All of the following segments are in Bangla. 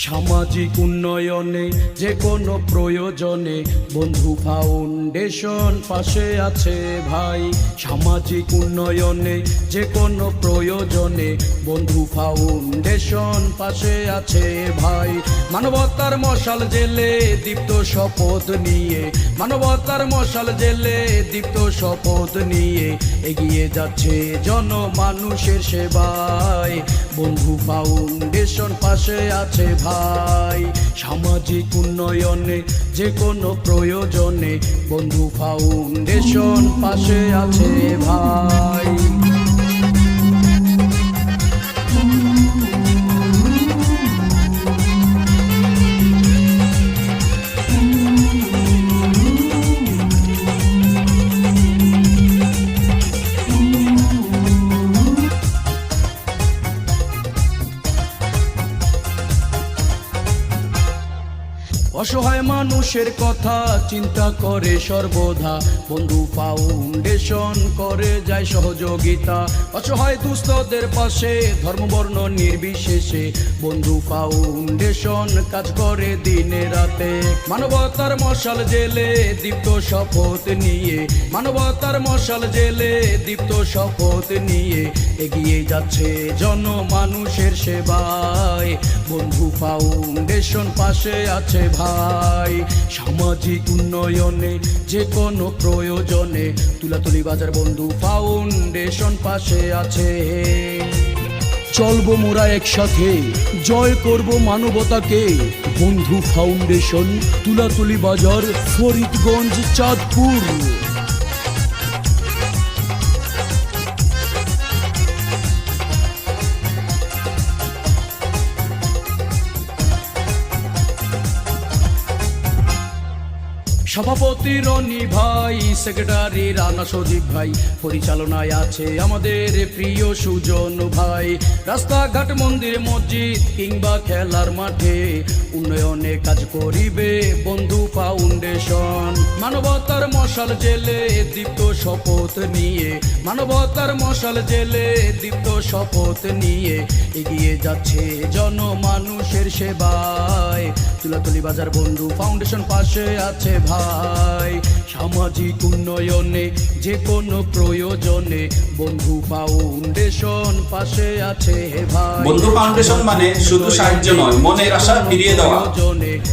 সামাজিক উন্নয়নে যে কোনো প্রয়োজনে। বন্ধু ফাউন্ডেশন পাশে আছে ভাই। সামাজিক উন্নয়নে যে কোনো প্রয়োজনে। বন্ধু ফাউন্ডেশন পাশে আছে ভাই। মানবতার মশাল জেলে দীপ্ত শপথ নিয়ে। মানবতার মশাল জেলে দীপ্ত শপথ নিয়ে। এগিয়ে যাচ্ছে জন মানুষের সেবায়। বন্ধু ফাউন্ডেশন পাশে আছে ভাই। সামাজিক উন্নয়নে যে কোনো প্রয়োজনে বন্ধু ফাউন্ডেশন পাশে আছে ভাই। অসহায় মানুষের কথা চিন্তা করে সর্বদা। বন্ধু ফাউন্ডেশন করে যায় সহযোগিতা। অসহায় দুস্থদের পাশে ধর্মবর্ণ নির্বিশেষে। বন্ধু ফাউন্ডেশন কাজ করে দিনে রাতে। মানবতার মশাল জেলে দীপ্ত শপথ নিয়ে। মানবতার মশাল জেলে দীপ্ত শপথ নিয়ে। এগিয়ে যাচ্ছে জন মানুষের সেবায়। বন্ধু ফাউন্ডেশন পাশে আছে ভাই। সামাজিক উন্নয়নে যে কোনো প্রয়োজনে তুলাতুলি বাজার বন্ধু ফাউন্ডেশন পাশে আছে। চলবো মোরা একসাথে, জয় করব মানবতাকে। বন্ধু ফাউন্ডেশন, তুলাতুলি বাজার, ফরিদগঞ্জ, চাঁদপুর। সভাপতি রনি ভাই সেক্রেটারি রানা সজীব ভাই, পরিচালনায় আছে আমাদের প্রিয় সুজন ভাই। রাস্তাঘাট, মন্দির, মসজিদ কিংবা খেলার মাঠে উন্নয়নে কাজ করিবে বন্ধু ফাউন্ডেশন। মানবতার মশাল জেলে দীপ্ত শপথ নিয়ে, মানবতার মশাল জেলে দীপ্ত শপথ নিয়ে এগিয়ে যাচ্ছে জনমানুষের সেবায়। তুলাতুলি বাজার বন্ধু ফাউন্ডেশন পাশে আছে ভাই। সামাজিক উন্নয়নে যে কোনো প্রয়োজনে বন্ধু ফাউন্ডেশন পাশে আছে ভাই বন্ধু ফাউন্ডেশন মানে শুধু সাহায্য নয়, মনের আশা ফিরিয়ে দেওয়া।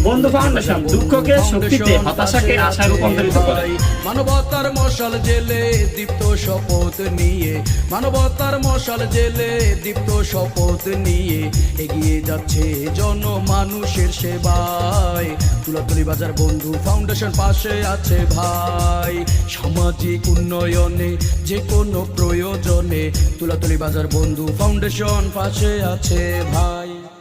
বন্ধু ফাউন্ডেশন দুঃখকে শক্তিতে, হতাশাকে আশায় রূপান্তরিত করে। মানবতার মশাল জেলে দীপ্ত শপথ নিয়ে মানবতার মশাল জেলে দীপ্ত শপথ নিয়ে এগিয়ে যাচ্ছে জন মানুষের সেবায় তুলাতুলি বাজার বন্ধু ফাউন্ডেশন পাশে আছে ভাই। সামাজিক উন্নয়নে যে কোনো প্রয়োজনে, তুলাতুলি বাজার বন্ধু ফাউন্ডেশন পাশে আছে ভাই।